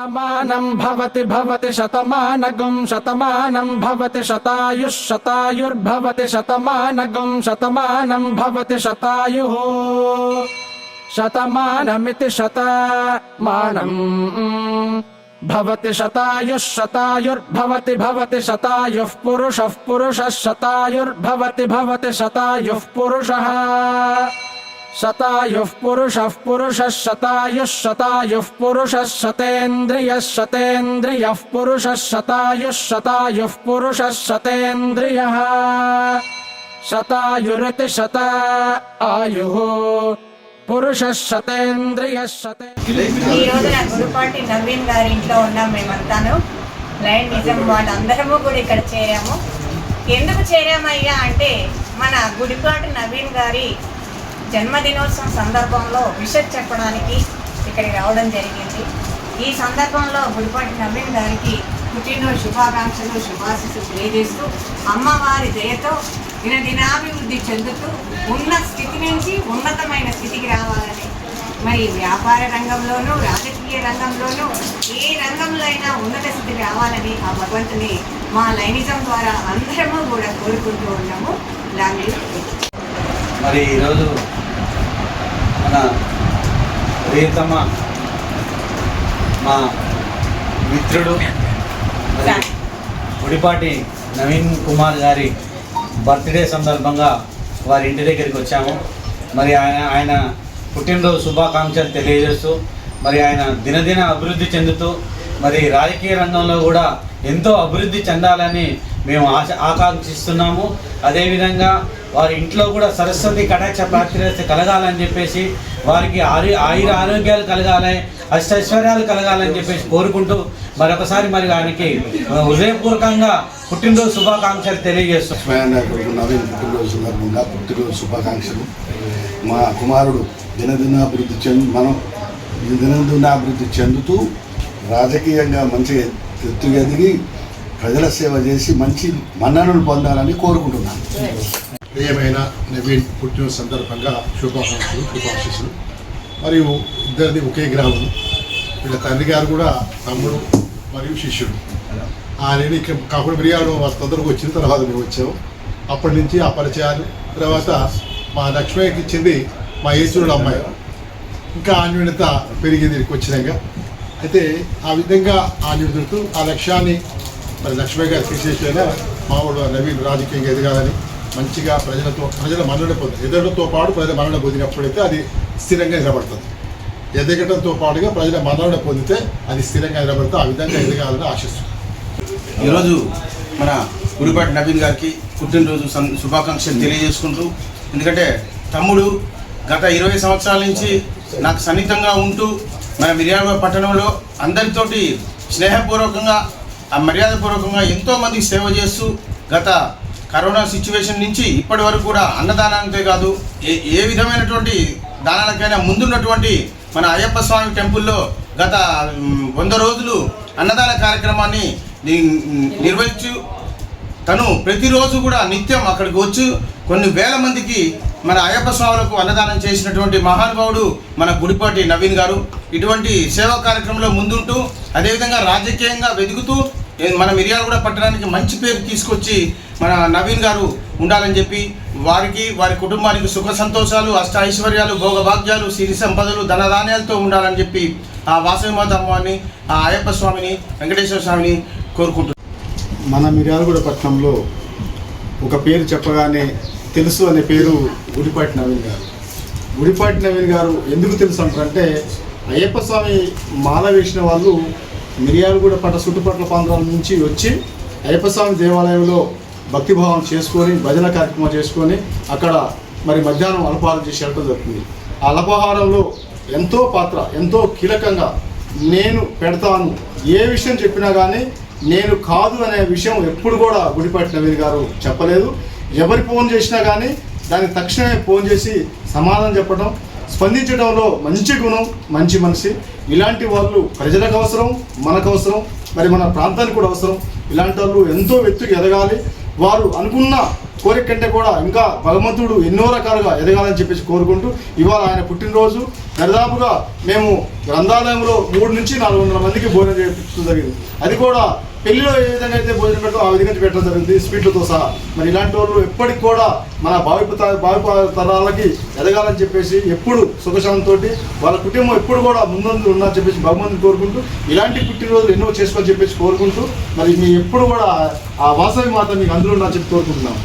शतमानं भवति भवति शतमानगुम् शतमानं भवति शतायुः, शतायुर्भवति शतमानगुम् शतमानं भवति शतायुः। शतमानमिति शतमानम् भवति शतायुः, शतायुर्भवति, भवति शतायुः पुरुषः पुरुषः शतायुर्भवति, भवति शतायुः पुरुषः। శతాయుః పురుషः పురుషः శతాయుः శతాయుः పురుషः శతేంద్రియः శతేంద్రియः పురుషः శతాయుः శతాయుः పురుషः శతేంద్రియः శతాయురతి శత ఆయుః పురుషः శతేంద్రియः శతే ఈ రోజు నా నవీన్ గారి ఇంట్లో ఉన్నాం మేమంతాను. లైన్ నిజం వాళ్ళందరము కూడా ఇక్కడ చేరాము. ఎందుకు చేరామయ్యా అంటే మన గుడిపాటి నవీన్ గారి జన్మదినోత్సవం సందర్భంలో విషయం చెప్పడానికి ఇక్కడికి రావడం జరిగింది. ఈ సందర్భంలో గుడిపాటి నవీన్ గారికి పుట్టినరోజు శుభాకాంక్షలు శుభాశిస్సులు తెలియజేస్తూ అమ్మవారి దయతో దినదినాభివృద్ధి చెందుతూ ఉన్న స్థితి నుంచి ఉన్నతమైన స్థితికి రావాలని మరి వ్యాపార రంగంలోనూ రాజకీయ రంగంలోనూ ఏ రంగంలో అయినా ఉన్నత స్థితికి రావాలని ఆ భగవంతుని మా లైనిజం ద్వారా అందరము కూడా కోరుకుంటూ ఉన్నాము. దాన్ని మరి ఈరోజు మన ప్రియతమ మా మిత్రుడు మరి గుడిపాటి నవీన్ కుమార్ గారి బర్త్డే సందర్భంగా వారి ఇంటి దగ్గరికి వచ్చాము. మరి ఆయన ఆయన పుట్టినరోజు శుభాకాంక్షలు తెలియజేస్తూ మరి ఆయన దినదిన అభివృద్ధి చెందుతూ మరి రాజకీయ రంగంలో కూడా ఎంతో అభివృద్ధి చెందాలని మేము ఆశ ఆకాంక్షిస్తున్నాము. అదేవిధంగా వారి ఇంట్లో కూడా సరస్వతి కటాక్ష ప్రాప్తి కలగాలని చెప్పేసి వారికి ఆరు ఆయుర ఆరోగ్యాలు కలగాలి అష్టైశ్వర్యాలు కలగాలని చెప్పేసి కోరుకుంటూ మరొకసారి మరి ఆయనకి హృదయపూర్వకంగా పుట్టినరోజు శుభాకాంక్షలు తెలియజేస్తున్నాం నవీన్ పుట్టినరోజు సందర్భంగా పుట్టినరోజు శుభాకాంక్షలు. మా కుమారుడు దినదినాభివృద్ధి చెంది మనం దినదినాభివృద్ధి చెందుతూ రాజకీయంగా మంచిగా ఎత్తు ఎదిగి ప్రజల సేవ చేసి మంచి మన్ననలు పొందాలని కోరుకుంటున్నాను. ప్రియమైన నవీన్ పుట్టిన సందర్భంగా శుభాకాంక్షలు శుభాశీస్సులు. మరియు ఇద్దరిది ఒకే గ్రామం. వీళ్ళ తండ్రి గారు కూడా తమ్ముడు మరియు శిష్యుడు. ఆయన ఇక్కడ కాకుండా మిరియాడు మా తొందరగా వచ్చిన తర్వాత మేము వచ్చాము. అప్పటి నుంచి ఆ పరిచయాలు. తర్వాత మా లక్ష్మయ్యకి ఇచ్చింది మా యేసుడు అమ్మాయి. ఇంకా ఆన్యూన్యత పెరిగింది వచ్చినాక. అయితే ఆ విధంగా ఆన్యూన్యతతో ఆ లక్ష్యాన్ని మరి లక్ష్మయ్య గారు తీసేసేలా మామూలు నవీన్ రాజకీయంగా ఎదగాలని మంచిగా ప్రజలతో ప్రజల మన్నన పొంది ఎదగడంతో పాటు ప్రజల మన్నన పొందినప్పుడైతే అది స్థిరంగా నిలబడుతుంది. ఎదగడంతో పాటుగా ప్రజల మన్నన పొందితే అది స్థిరంగా నిలబడితే ఆ విధంగా ఎదగాలని ఆశిస్తుంది ఈరోజు మన గుడిపాటి నవీన్ గారికి పుట్టినరోజు సం- శుభాకాంక్షలు తెలియజేసుకుంటూ ఎందుకంటే తమ్ముడు గత ఇరవై సంవత్సరాల నుంచి నాకు సన్నిహితంగా ఉంటూ మన మిర్యాల పట్టణంలో అందరితోటి స్నేహపూర్వకంగా ఆ మర్యాదపూర్వకంగా ఎంతోమందికి సేవ చేస్తూ గత కరోనా సిచ్యువేషన్ నుంచి ఇప్పటి వరకు కూడా అన్నదానానికే కాదు ఏ ఏ విధమైనటువంటి దానాలకైనా ముందున్నటువంటి మన అయ్యప్ప స్వామి టెంపుల్లో గత వంద రోజులు అన్నదాన కార్యక్రమాన్ని నిర్వహించు తను ప్రతిరోజు కూడా నిత్యం అక్కడికి వచ్చి కొన్ని వేల మందికి మన అయ్యప్ప స్వాములకు అన్నదానం చేసినటువంటి మహానుభావుడు మన గుడిపాటి నవీన్ గారు. ఇటువంటి సేవా కార్యక్రమంలో ముందుంటూ అదేవిధంగా రాజకీయంగా వెతుకుతూ మన మిర్యాలగూడ పట్టణానికి మంచి పేరు తీసుకొచ్చి మన నవీన్ గారు ఉండాలని చెప్పి వారికి వారి కుటుంబానికి సుఖ సంతోషాలు అష్ట ఐశ్వర్యాలు భోగభాగ్యాలు సిరి సంపదలు ధనధాన్యాలతో ఉండాలని చెప్పి ఆ వాసవిమాత అమ్మవారిని ఆ అయ్యప్ప స్వామిని వెంకటేశ్వర స్వామిని కోరుకుంటున్నాను మన మిర్యాలగూడ పట్టణంలో ఒక పేరు చెప్పగానే తెలుసు అనే పేరు గుడిపాటి నవీన్ గారు. గుడిపాటి నవీన్ గారు ఎందుకు తెలుసు అంటారంటే అయ్యప్ప స్వామి మాల వేసిన వాళ్ళు మిరియాలగూడ పట్ట చుట్టుపక్కల ప్రాంతాల నుంచి వచ్చి అయ్యప్ప స్వామి దేవాలయంలో భక్తిభావం చేసుకొని భజన కార్యక్రమం చేసుకొని అక్కడ మరి మధ్యాహ్నం అల్పాహారం చేసి వెళ్ళటం జరుగుతుంది. ఆ అల్పాహారంలో ఎంతో పాత్ర ఎంతో కీలకంగా నేను పెడతాను. ఏ విషయం చెప్పినా కానీ నేను కాదు అనే విషయం ఎప్పుడు కూడా గుడిపాటి నవీన్ గారు చెప్పలేదు. ఎవరి ఫోన్ చేసినా కానీ దానికి తక్షణమే ఫోన్ చేసి సమాధానం చెప్పడం స్పందించడంలో మంచి గుణం మంచి మనిషి. ఇలాంటి వాళ్ళు ప్రజలకు అవసరం మనకు అవసరం మరి మన ప్రాంతానికి కూడా అవసరం. ఇలాంటి వాళ్ళు ఎంతో ఎత్తుకు ఎదగాలి. వారు అనుకున్న కోరిక కంటే కూడా ఇంకా భగవంతుడు ఎన్నో రకాలుగా ఎదగాలని చెప్పేసి కోరుకుంటూ ఇవాళ ఆయన పుట్టినరోజు. దరిదాపుగా మేము గ్రంథాలయంలో మూడు నుంచి నాలుగు వందల మందికి భోజనం చేయించడం జరిగింది. అది కూడా పెళ్ళిలో ఏ విధంగా అయితే భోజనం పెడతాం ఆ విధంగా పెట్టడం జరిగింది. స్వీట్లతో సహా. మరి ఇలాంటి వాళ్ళు ఎప్పటికి కూడా మన భావి త- భావి తరాలకి ఎదగాలని చెప్పేసి ఎప్పుడు సుఖశాంతితో వాళ్ళ కుటుంబం ఎప్పుడు కూడా ముందందు ఉన్నా చెప్పేసి భగవంతుని కోరుకుంటూ ఇలాంటి పుట్టినరోజులు ఎన్నో చేసుకోని చెప్పేసి కోరుకుంటూ మరి మీ ఎప్పుడు కూడా ఆ వాసవి మాత మీకు అందులో ఉన్నా చెప్పి కోరుకుంటున్నాం.